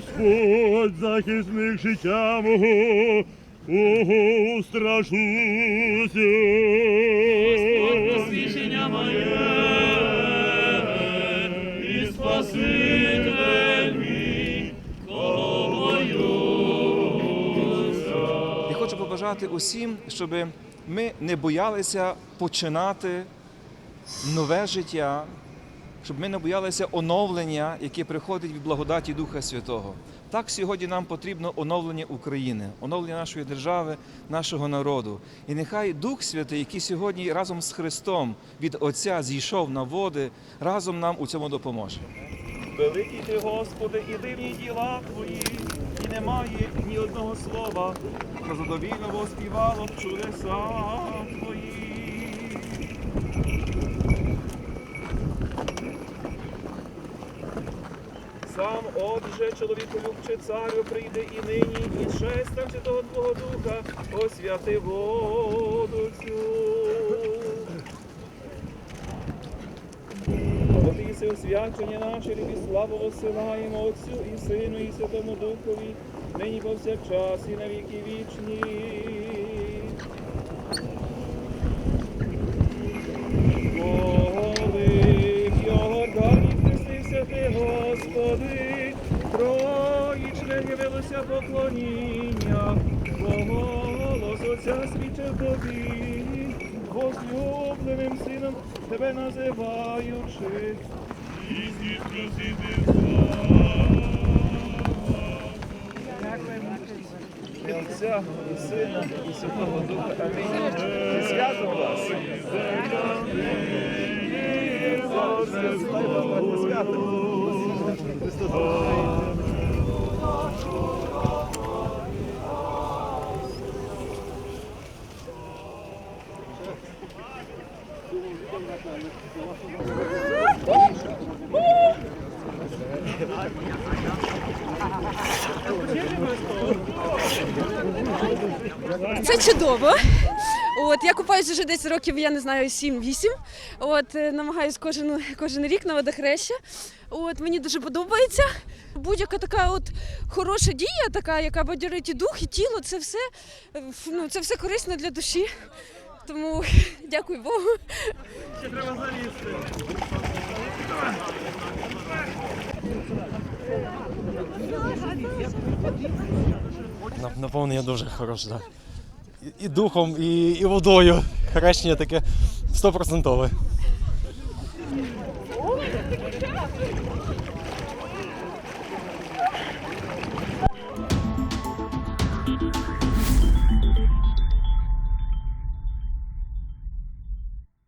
Господь, захисник життя мого, Ого, страшуся. Посвящення моє і Спаситель мій, кого боюся. Я хочу побажати усім, щоб ми не боялися починати нове життя, щоб ми не боялися оновлення, яке приходить від благодаті Духа Святого. Так сьогодні нам потрібно оновлення України, оновлення нашої держави, нашого народу. І нехай Дух Святий, який сьогодні разом з Христом від Отця зійшов на води, разом нам у цьому допоможе. Великий ти, Господи, і дивні діла Твої, і немає ні одного слова, що задовільно воспівало б чудеса Твої. Сам, отже, чоловіколюбче царю, прийде і нині, і шестям Святого Твого Духа освяти воду цю. Ти освячення наше, любі славу посилаємо Отцю і Сину, і Святому Духові, нині повсякчас і на віки вічні. Поклоніння, Твого голос Отця свідчив тобі, возлюбленим сином тебе називаючи. І Отця, і Сина, і Святого Духа. Амінь. Зі святом вас. Це чудово. От я купаюся вже десь років, я не знаю, 7-8. От е, намагаюсь кожен, кожен рік на водохреща. От мені дуже подобається. Будь-яка така от хороша дія, така, яка бадьорить і дух, і тіло, це все е, ну, це все корисно для душі. Тому дякую Богу. Ще треба На- Наповнення дуже хороше, так. І, і духом, і, і водою. Хрещення таке стопроцентове.